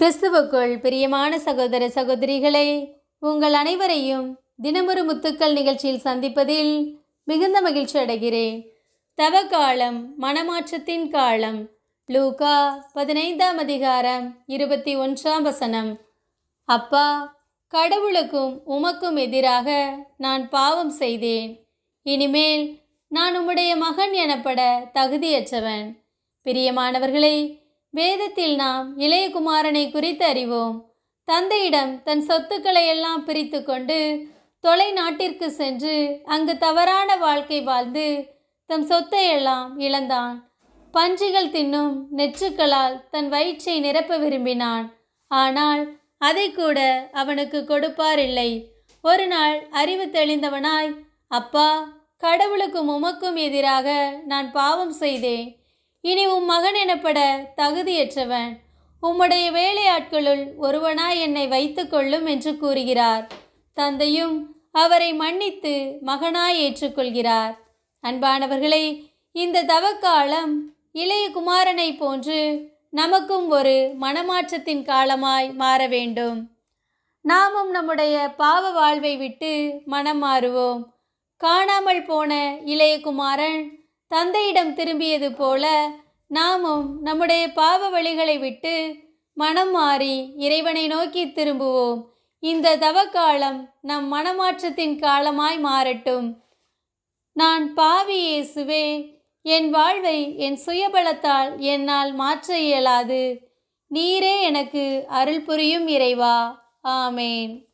கிறிஸ்துவுக்குள் பிரியமான சகோதர சகோதரிகளே உங்கள் அனைவரையும் தினமொரு முத்துக்கள் நிகழ்ச்சியில் சந்திப்பதில் மிகுந்த மகிழ்ச்சி அடைகிறேன். தவ காலம் மனமாற்றத்தின் காலம் லூகா பதினைந்தாம் அதிகாரம் இருபத்தி ஒன்றாம் வசனம். அப்பா கடவுளுக்கும் உமக்கும் எதிராக நான் பாவம் செய்தேன். இனிமேல் நான் உம்முடைய மகன் எனப்பட தகுதியற்றவன். பிரியமானவர்களே வேதத்தில் நாம் இளையகுமாரனை குறித்து அறிவோம். தந்தையிடம் தன் சொத்துக்களை எல்லாம் பிரித்து கொண்டு தொலை நாட்டிற்கு சென்று அங்கு தவறான வாழ்க்கை வாழ்ந்து தம் சொத்தை எல்லாம் இழந்தான். பன்றிகள் தின்னும் நெற்றுக்களால் தன் வயிற்றை நிரப்ப விரும்பினான். ஆனால் அதை கூட அவனுக்கு கொடுப்பாரில்லை. ஒரு நாள் அறிவு தெளிந்தவனாய் அப்பா கடவுளுக்கும் உமக்கும் எதிராக நான் பாவம் செய்தேன். இனி உம் மகன் எனப்பட தகுதியற்றவன். உம்முடைய வேலையாட்களுள் ஒருவனாய் என்னை வைத்துக்கொள்ளும் என்று கூறுகிறார். தந்தையும் அவரை மன்னித்து மகனாய் ஏற்றுக்கொள்கிறார். அன்பானவர்களே இந்த தவக்காலம் இளைய குமாரனை போன்று நமக்கும் ஒரு மனமாற்றத்தின் காலமாய் மாற வேண்டும். நாமும் நம்முடைய பாவ வாழ்வை விட்டு மனம் மாறுவோம். காணாமல் போன இளையகுமாரன் தந்தையிடம் திரும்பியது போல நாமும் நம்முடைய பாவ வழிகளை விட்டு மனம் மாறி இறைவனை நோக்கி திரும்புவோம். இந்த தவக்காலம் நம் மனமாற்றத்தின் காலமாய் மாறட்டும். நான் பாவி இயேசுவே என் வாழ்வை என் சுயபலத்தால் என்னால் மாற்ற இயலாது. நீரே எனக்கு அருள் புரியும் இறைவா. ஆமேன்.